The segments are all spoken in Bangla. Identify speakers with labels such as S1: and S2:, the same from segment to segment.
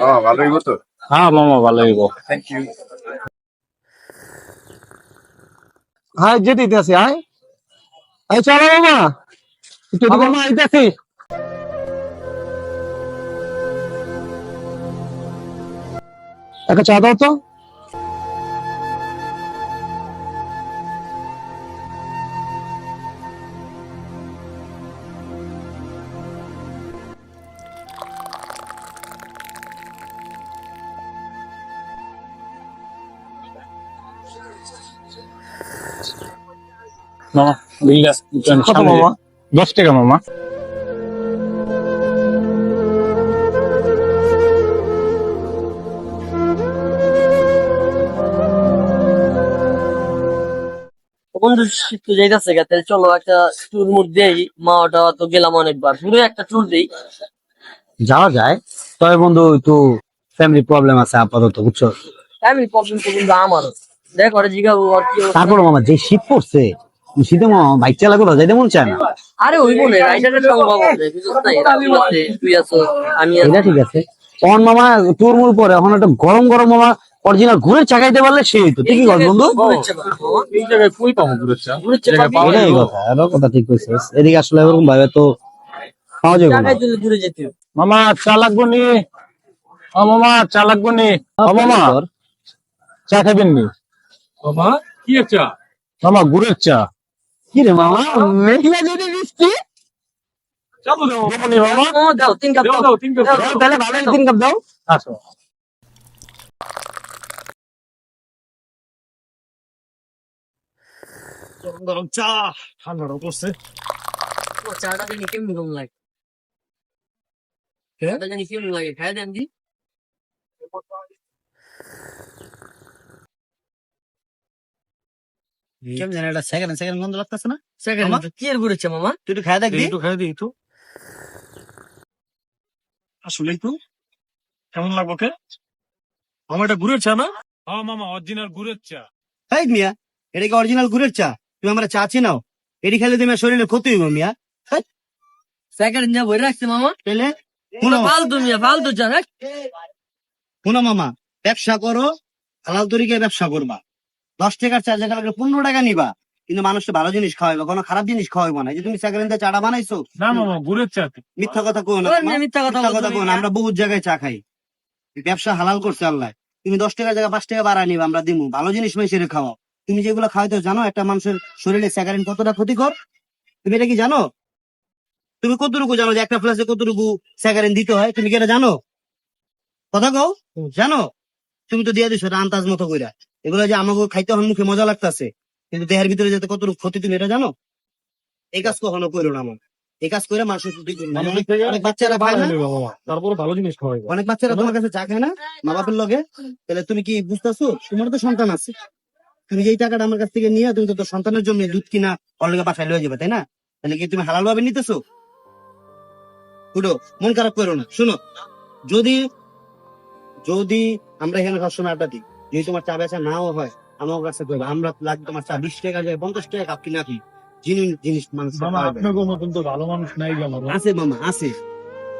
S1: হ্যাঁ ভালো হইব তো?
S2: হ্যাঁ মামা ভালো হইব।
S1: থ্যাংক ইউ
S3: হ্যাঁ যেতে আছে হ্যাঁ এই চলো মামা। একটু মামা একটা চা দাও তো।
S2: মামা বিলটা
S3: কত মামা?
S2: দশ টাকা মামা।
S4: বন্ধু শীত যাইতেছে গা তাহলে চলো একটা ট্যুর মুড দেই। মাওটা তো গেলাম অনেকবার। পুরো একটা ট্যুর দেই।
S5: যাওয়া যায়। তবে বন্ধু একটু ফ্যামিলি প্রবলেম আছে আপাতত বুঝছ?
S4: ফ্যামিলি প্রবলেম তো কিন্তু আমারও। দেখ ওরা জিগাবো আর কি
S5: তারপর মামা যে শীত পড়ছে শীতে মামা বাইক চালা কোথাও যাইতে মন চায় না।
S4: আরে ওই বলে রাইডারের তুই আছো আমি
S5: এটা ঠিক আছে। তখন মামা টুর মুর পরে এখন একটা গরম গরম মামা অরিজিনাল ঘুরে চাকাইতে পারলে সেই তো ঠিকই কথা বন্ধু?
S4: ঘুরের চাকা, মামা।
S2: এই জায়গায় কই পাবো ঘুরে চা।
S4: ঘুরের চাকা পাবো।
S5: এটাই কথা আরও কথা ঠিক কইছিস এদিকে আসলে এরকম ভাবে তো পাওয়া যাবে না।
S4: ঘুরে যেতে
S2: মামা চা লাগবো নি? ও মামা চা লাগবো নি? ও মামা। চা খাবেন নি? মামা কি চা মামা গুড়ের চা।
S5: কি রে মামা
S3: মেঘলা যদি বৃষ্টি
S2: চা তো দেবো দেবো নি মামা।
S4: দাও তিন কাপ
S2: দাও
S4: দাও।
S2: দাও তিন কাপ
S4: দাও,
S2: দাও।
S3: তাহলে ভালো তিন কাপ দাও।
S2: আসো। গরম গরম চা। ঠান্ডাটা পড়ছে
S4: ও, চাটা জানি কেমন কেমন লাগে।
S2: কে?
S4: চাটা জানি কেমন লাগে খাই দেন দি।
S5: কেমন জানি এটা সেকেন্ড সেকেন্ড গন্ধ লাগতেছে না?
S4: সেকেন্ড
S5: মামা?
S4: কি এর ঘুরেছে মামা?
S5: তুই একটু খাই দেখবি
S2: একটু খাই দিই একটু আসলে একটু কেমন লাগবো কে মামা এটা গুড়ের চা না? হ্যাঁ মামা অরিজিনাল গুড়ের চা।
S5: এই মিয়া এটা কি অরিজিনাল গুড়ের চা? তুমি আমরা চা চিনাও। এটি খেলে তুমি শরীরে ক্ষতি হইব মিয়া।
S4: সেকেন্ড নিয়ে বই রাখছে মামা।
S5: পেলে? শুনো।
S4: ফালতু মিয়া ফালতু চা রাখ
S5: শুনো মামা ব্যবসা করো হালাল তরিকে ব্যবসা করবা। দশ টাকার চা জায়গা লাগলে পনেরো টাকা নিবা। কিন্তু মানুষকে ভালো জিনিস খাওয়াইবা কোনো খারাপ জিনিস খাওয়াইবা না। যে তুমি চাকরিতে চাটা বানাইছো?
S2: না মামা গুড়ের চা
S5: মিথ্যা কথা কো না।
S4: ওই
S5: তোমার।
S4: মিয়া মিথ্যা কথা
S5: মিথ্যা কথা কো না। আমরা বহুত জায়গায় চা খাই। ব্যবসা হালাল করছে আল্লাহ। তুমি দশ টাকার জায়গায় পাঁচ টাকা বাড়ায় নিবা আমরা দিমু। ভালো জিনিস মেশিনে খাওয়াও। তুমি যেগুলো খাওয়াইতে জানো একটা মানুষের শরীরে স্যাকারিন কতটা ক্ষতিকর? তুমি এটা কি জানো? তুমি কতটুকু জানো যে একটা ফ্লাসে কতটুকু স্যাকারিন দিতে হয়? তুমি কি এটা জানো? কথা কও? জানো? তুমি তো দিয়ে দিছো এটা আন্তাজ মতো কইরা। এগুলো যে আমাকে খাইতে হন মুখে মজা লাগতেছে কিন্তু দেহের ভিতরে যাতে কতটুকু ক্ষতি তুমি এটা জানো? এই কাজ কখনো করো না আমার এই কাজ করে মানুষের ক্ষতি অনেক- অনেক বাচ্চারা না?
S2: তারপরে ভালো জিনিস খাওয়াই
S5: অনেক বাচ্চারা তোমার কাছে চা খায় না? মা বাপের লগে? তাহলে তুমি কি বুঝতেছো? তোমার তো সন্তান আছে। তুমি যে এই টাকাটা আমার কাছ থেকে নিয়ে তুমি তো তোর সন্তানের জন্য দুধ কিনা ওর লগে বাসায় লয়ে যাবে তাই না? তাহলে কি তুমি হালাল ভাবে নিতেছো? উঠো মন খারাপ করো না। শুনো যদি যদি আমরা এখানে সবসময় আড্ডা দিই যদি তোমার চা বেচা নাও হয় আমার কাছে কইবে আমরা লাগবে তোমার চা বিশ টাকা যায় পঞ্চাশ টাকা কাপ কিনা কি? জিনিস জিনিস মানুষ
S2: মামা আপনার মতন তো ভালো মানুষ নাই
S5: আছে মামা আছে।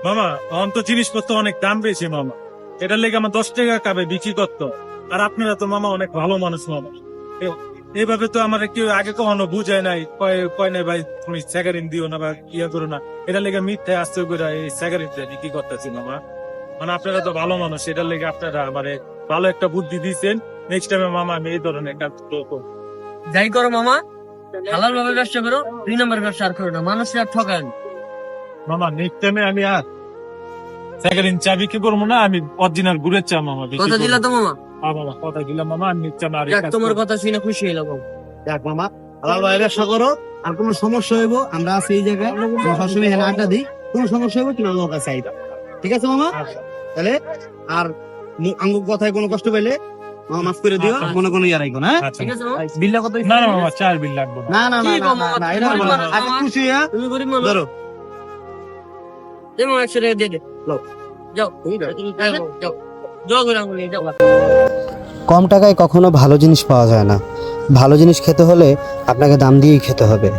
S6: মামা তো জিনিসপত্র অনেক দাম বেশি মামা। এটার লেগে আমার দশ টাকা কাবে বিক্রি করতো আর আপনারা তো মামা অনেক ভালো মানুষ মামা। এইভাবে তো আমার কেউ আগে কখনো বুঝায় নাই কয় কয় নাই ভাই তুমি স্যাগারিন দিও না বা ইয়ে করো না। এটার লেগে মিথ্যে আসতে করে এই স্যাগারিন বিক্রি করতেছি মামা। মানে আপনারা তো ভালো মানুষ এটার লেগে আপনারা মানে ভালো একটা বুদ্ধি দিয়েছেন। নেক্সট টাইমে মামা আমি এই ধরনের কাজ করব।
S4: যাই করো মামা হালাল ভাবে ব্যবসা করো দুই নম্বর ব্যবসা আর করো না মানুষের আর ঠকান
S6: মামা নেক্সট টাইমে আমি আর চা বিক্রি করব না আমি অরিজিনাল গুড়ের চা মামা
S4: কথা দিলা তো মামা?
S6: হ্যাঁ মামা কথা দিলাম মামা আমি
S4: তোমার কথা শুনে খুশি হইলাম।
S5: দেখ মামা হালাল ভাবে ব্যবসা করো আর কোনো সমস্যা হইব আমরা আছি এই জায়গায় সবসময় এখানে আড্ডা দিই কোনো সমস্যা হইব তুমি আমার কাছে আইবা ঠিক আছে মামা?
S6: আচ্ছা।
S5: তাহলে আর মু- আঙ্গুর কথায় কোনো কষ্ট পেলে মামা মাফ করে দিও
S6: আচ্ছা।
S5: মনে কোনো
S6: আচ্ছা।
S5: বিল্লা কত
S6: না না মামা চার বিল লাগবে না।
S5: না না না
S4: কি
S5: না
S4: গো
S5: না
S4: মামা,
S5: না এটা
S4: তুমি
S5: বলো না।
S4: বলো,
S5: আচ্ছা
S4: মামা।
S5: খুশি হইয়া
S4: তুমি গরিব মানুষ।
S5: ধরো।
S4: দে মামা একশো টাকা দিয়ে দে।
S5: লও।
S4: যাও। যাও, যাও যাও। করে আঙুল নিয়ে যাও
S7: কম টাকায় কখনো ভালো জিনিস পাওয়া যায় না। ভালো জিনিস খেতে হলে আপনাকে দাম দিয়েই খেতে হবে।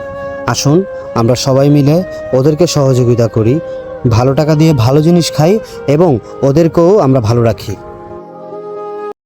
S7: আসুন আমরা সবাই মিলে ওদেরকে সহযোগিতা করি।
S5: ভালো টাকা দিয়ে ভালো জিনিস খাই এবং ওদেরকেও আমরা ভালো রাখি।